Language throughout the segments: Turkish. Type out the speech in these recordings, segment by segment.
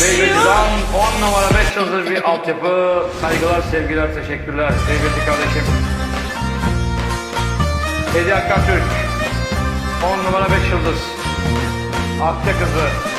Sevgiliden 10 numara 5 yıldız bir altyapı. Saygılar, sevgiler, teşekkürler. Sevgili kardeşim. Hediye Akkatürk. 10 numara 5 yıldız. Akça kızı.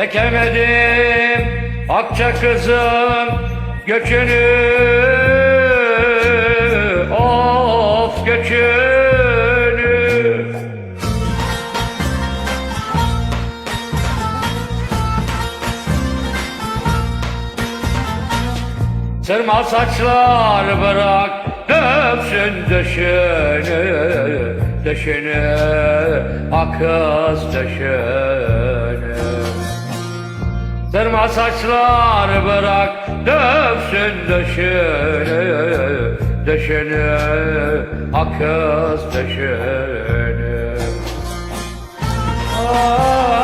Çekemedim Akça kızın göçünü. Of göçünü. Sırma saçlar bırak döksün döşünü Döşünü akız döşünü Sırma saçlar bırak döksün döşünü Döşünü akız döşünü Ah,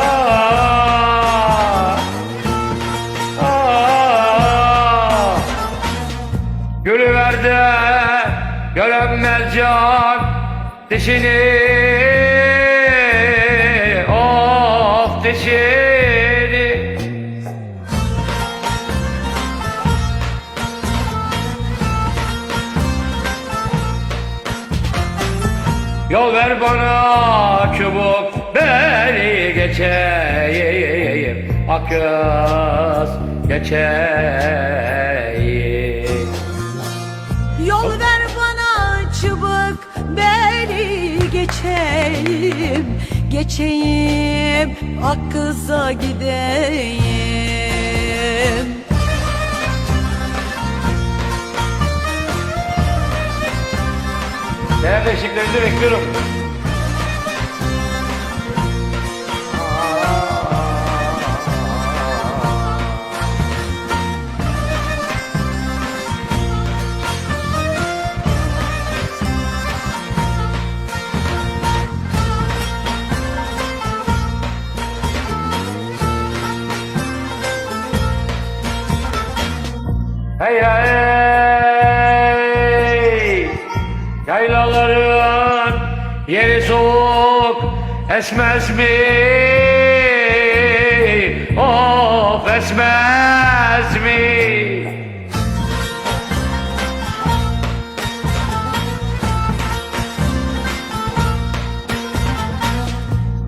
ah. Gülüverde görünmez can dişini Of dişini Yol ver bana çubuk beni geçeyim. Akız geçeyim. Yol ver bana çubuk beni geçeyim. Geçeyim Akkız'a gideyim Değerli eşliklerinizi bekliyorum. Hey hey Yaylaların yeri soğuk esmez mi? Of esmez mi?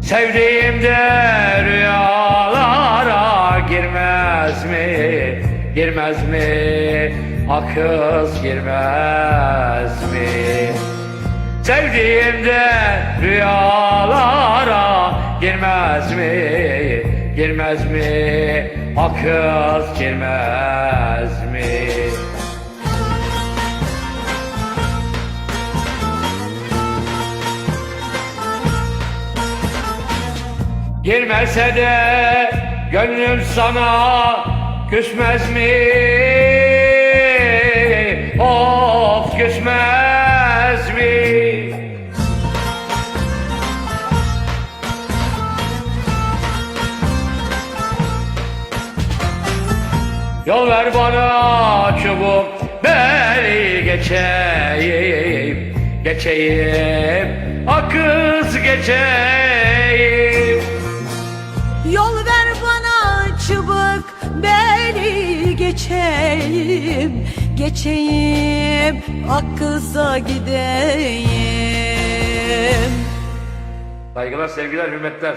Sevdiğimde rüyalara girmez mi? Girmez mi? Akız girmez mi? Sevdiğimde rüyalara girmez mi? Girmez mi? Akız girmez mi? Girmese de gönlüm sana küsmez mi? Yol ver bana çubuk beni geçeyim Geçeyim akız geçeyim. Yol ver bana çubuk beni geçeyim Geçeyim Akkız'a gideyim. Saygılar sevgiler hürmetler